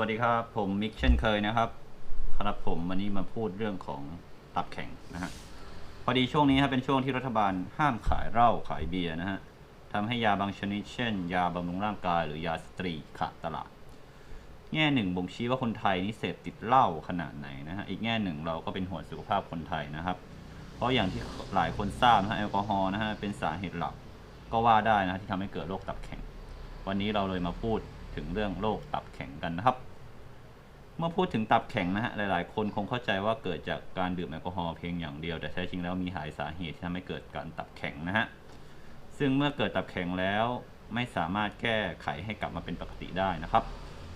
วัสดีครับ ผมมิกเช่นเคยนะครับ ครับผมวันนี้มาพูดเรื่องของตับแข็งนะฮะพอดีช่วงนี้ครับเป็นช่วงที่รัฐบาลห้ามขายเหล้าขายเบียร์นะฮะทำให้ยาบางชนิดเช่น ยาบำรุงร่างกายหรือยาสตรีขาดตลาด แง่หนึ่งบ่งชี้ว่าคนไทยนี่เสพติดเหล้าขนาดไหนนะฮะอีกแง่หนึ่งเราก็เป็นห่วงสุขภาพคนไทยนะครับ เพราะอย่างที่หลายคนทราบนะฮะแอลกอฮอล์นะฮะเป็นสาเหตุหลักก็ว่าได้นะที่ทำให้เกิดโรคตับแข็ง วันนี้เราเลยมาพูด ถึงเรื่องโรคตับแข็งกันนะครับ เมื่อพูดถึงตับแข็งนะฮะหลาย ๆ คนคงเข้าใจว่าเกิดจากการดื่มแอลกอฮอล์เพียงอย่างเดียว แต่แท้จริงแล้วมีหลายสาเหตุที่ทำให้เกิดการตับแข็งนะฮะซึ่งเมื่อเกิดตับแข็งแล้วไม่สามารถแก้ไขให้กลับมาเป็นปกติได้นะครับ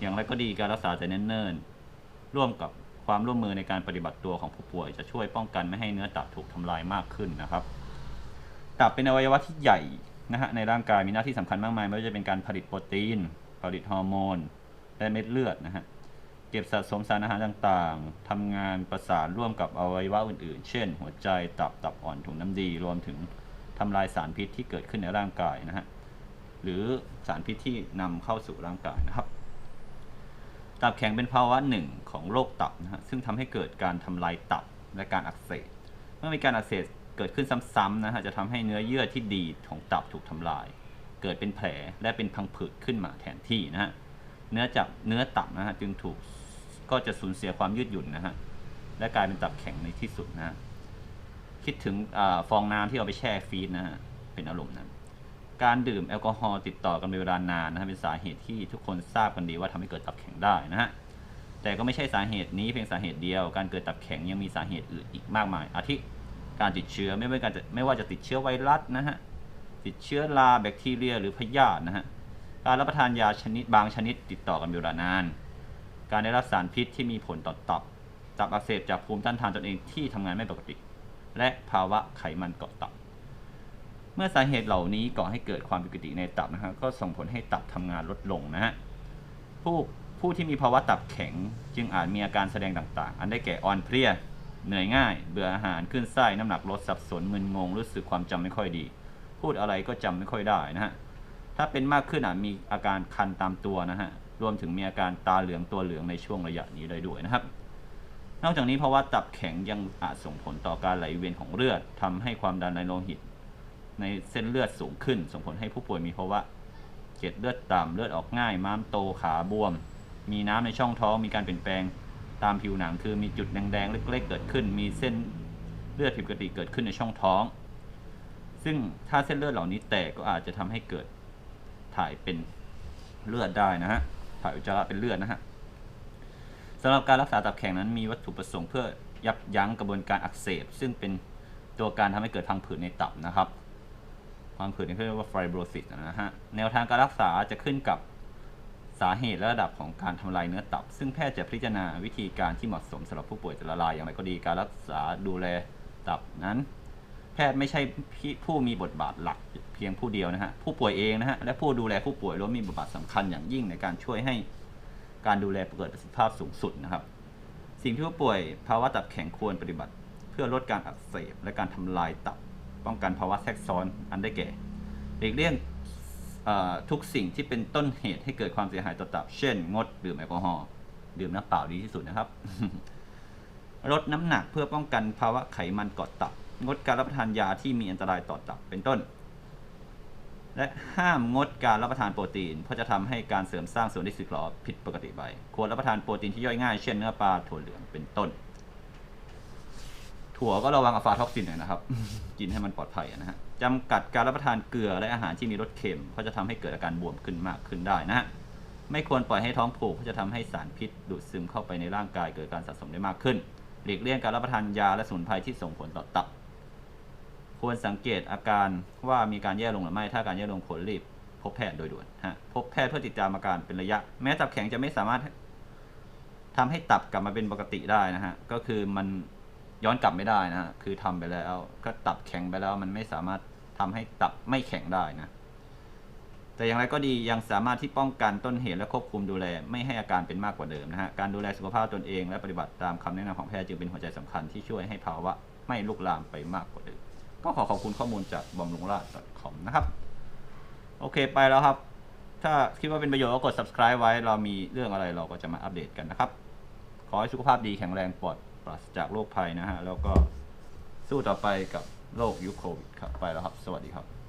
อย่างไรก็ดีการรักษาแต่เนิ่นๆร่วมกับความร่วมมือในการปฏิบัติตัวของผู้ป่วย จะช่วยป้องกันไม่ให้เนื้อตับถูกทำลายมากขึ้นนะครับ ตับเป็นอวัยวะที่ใหญ่นะฮะในร่างกายมีหน้าที่สำคัญมากมายไม่ว่าจะเป็นการผลิตโปรตีน ผลิตฮอร์โมน และเม็ดเลือดนะฮะ เก็บสะสมสารอาหารต่างๆ ทำงานประสานร่วมกับอวัยวะอื่นๆ เช่น หัวใจ ตับ ตับอ่อน ถุงน้ำดี รวมถึงทำลายสารพิษที่เกิดขึ้นในร่างกายนะฮะ หรือสารพิษที่นำเข้าสู่ร่างกายนะครับ ตับแข็งเป็นภาวะหนึ่งของโรคตับนะฮะ ซึ่งทำให้เกิดการทำลายตับและการอักเสบ เมื่อมีการอักเสบเกิดขึ้นซ้ำๆนะฮะ จะทำให้เนื้อเยื่อที่ดีของตับถูกทำลาย เกิดเป็นแผลและเป็นพังผืดขึ้นมาแทนที่นะฮะเนื้อจากเนื้อตับนะฮะจึงถูกก็จะสูญเสียความยืดหยุ่นนะฮะและกลายเป็นตับแข็งในที่สุดนะฮะคิดถึงอฟองน้ำที่เอาไปแช่ฟรีซนะฮะเป็นอารมณ์นั้นการดื่มแอลกอฮอล์ติดต่อกันเป็นเวลานานนะฮะเป็นสาเหตุที่ทุกคนทราบกันดีว่าทำให้เกิดตับแข็งได้นะฮะแต่ก็ไม่ใช่สาเหตุนี้เพียงสาเหตุเดียว การเกิดตับแข็งยังมีสาเหตุอื่นอีกมากมาย อาทิการติดเชื้อไม่ว่าการจะไม่ว่าจะติดเชื้อไวรัสนะฮะ ติดเชื้อราแบคทีเรีย หรือพยาธินะฮะการรับประทานยาชนิดบางชนิดติดต่อกันเป็นเวลานาน การได้รับสารพิษที่มีผลต่อตับตับอักเสบจากภูมิต้านทานตนเองที่ทำงานไม่ปกติ และภาวะไขมันเกาะตับ เมื่อสาเหตุเหล่านี้ก่อให้เกิดความผิดปกติในตับนะฮะก็ส่งผลให้ตับทำงานลดลงนะฮะผู้ผู้ที่มีภาวะตับแข็งจึงอาจมีอาการแสดงต่างๆ อันได้แก่อ่อนเพลีย เหนื่อยง่าย เบื่ออาหารขึ้นไส้น้ำหนักลดสับสนมึนงงรู้สึกความจำไม่ค่อยดี พูดอะไรก็จำไม่ค่อยได้นะฮะ ถ้าเป็นมากขึ้นอาจมีอาการคันตามตัวนะฮะ รวมถึงมีอาการตาเหลืองตัวเหลืองในช่วงระยะนี้ได้ด้วยนะครับ นอกจากนี้ภาวะตับแข็งยังอาจส่งผลต่อการไหลเวียนของเลือดทำให้ความดันในโลหิต ในเส้นเลือดสูงขึ้น ส่งผลให้ผู้ป่วยมีภาวะเกล็ดเลือดต่ำเลือดออกง่าย ม้ามโตขาบวม มีน้ำในช่องท้อง มีการเปลี่ยนแปลงตามผิวหนังคือมีจุดแดงๆเล็ก ๆ เกิดขึ้น มีเส้นเลือดผิดปกติเกิดขึ้นในช่องท้อง ซึ่งถ้าเส้นเลือดเหล่านี้แตกก็อาจจะทำให้เกิดถ่ายเป็นเลือดได้นะฮะ ถ่ายอุจจาระเป็นเลือดนะฮะสำหรับการรักษาตับแข็งนั้นมีวัตถุประสงค์เพื่อยับยั้งกระบวนการอักเสบ ซึ่งเป็นตัวการทำให้เกิดพังผืดในตับนะครับ พังผืดนี่เขาเรียกว่าไฟโบรซิสนะฮะ แนวทางการรักษาจะขึ้นกับสาเหตุและระดับของการทำลายเนื้อตับ ซึ่งแพทย์จะพิจารณาวิธีการที่เหมาะสมสำหรับผู้ป่วยแต่ละรายอย่างไรก็ดีการรักษาดูแลตับนั้น ทย์ไม่ใช่ผู้มีบทบาทหลักเพียงผู้เดียวนะฮะผู้ป่วยเองนะฮะและผู้ดูแลผู้ป่วยล้วนมีบทบาทสำคัญอย่างยิ่งในการช่วยให้การดูแลเกิดประสิทธิภาพสูงสุดนะครับ สิ่งที่ผู้ป่วยภาวะตับแข็งควรปฏิบัติ เพื่อลดการอักเสบและการทำลายตับป้องกันภาวะแทรกซ้อนอันได้แก่หลีกเลี่ยงทุกสิ่งที่เป็นต้นเหตุให้เกิดความเสียหายต่อตับ เช่น งดดื่มแอลกอฮอล์ดื่มน้ำเปล่าดีที่สุดนะครับ ลดน้ำหนักเพื่อป้องกันภาวะไขมันเกาะตับ งดการรับประทานยาที่มีอันตรายต่อตับเป็นต้น และห้ามงดการรับประทานโปรตีน เพราะจะทำให้การเสริมสร้างส่วนที่สึกหรอผิดปกติไปควรรับประทานโปรตีนที่ย่อยง่ายเช่นเนื้อปลาถั่วเหลืองเป็นต้น ถั่วก็ระวังอะฟาท็อกซินหน่อยนะครับ กินให้มันปลอดภัยนะฮะจำกัดการรับประทานเกลือและอาหารที่มีรสเค็ม เพราะจะทำให้เกิดอาการบวมขึ้นมากขึ้นได้นะฮะไม่ควรปล่อยให้ท้องผูกเพราะจะทำให้สารพิษดูดซึมเข้าไปในร่างกายเกิดการสะสมได้มากขึ้นหลีกเลี่ยงการรับประทานยาและสมุนไพรที่ส่งผลต่อตับ ควรสังเกตอาการว่ามีการแย่ลงหรือไม่ ถ้าการแย่ลงควรรีบพบแพทย์โดยด่วนฮะพบแพทย์เพื่อติดตามอาการเป็นระยะ แม้ตับแข็งจะไม่สามารถทำให้ตับกลับมาเป็นปกติได้นะฮะ ก็คือมันย้อนกลับไม่ได้นะฮะ คือทำไปแล้ว ก็ตับแข็งไปแล้วมันไม่สามารถทำให้ตับไม่แข็งได้นะ แต่อย่างไรก็ดียังสามารถที่ป้องกันต้นเหตุและควบคุมดูแล ไม่ให้อาการเป็นมากกว่าเดิมนะฮะ การดูแลสุขภาพตนเองและปฏิบัติตามคำแนะนำของแพทย์จึงเป็นหัวใจสำคัญที่ช่วยให้ภาวะไม่ลุกลามไปมากกว่าเดิม ก็ขอขอบคุณข้อมูลจากบอมลุงราช .com นะครับ โอเคไปแล้วครับ ถ้าคิดว่าเป็นประโยชน์ก็กด subscribe ไว้ เรามีเรื่องอะไรเราก็จะมาอัปเดตกันนะครับ ขอให้สุขภาพดีแข็งแรงปลอดปราศจากโรคภัยนะฮะ แล้วก็สู้ต่อไปกับโรคยุคโควิดครับ ไปแล้วครับ สวัสดีครับ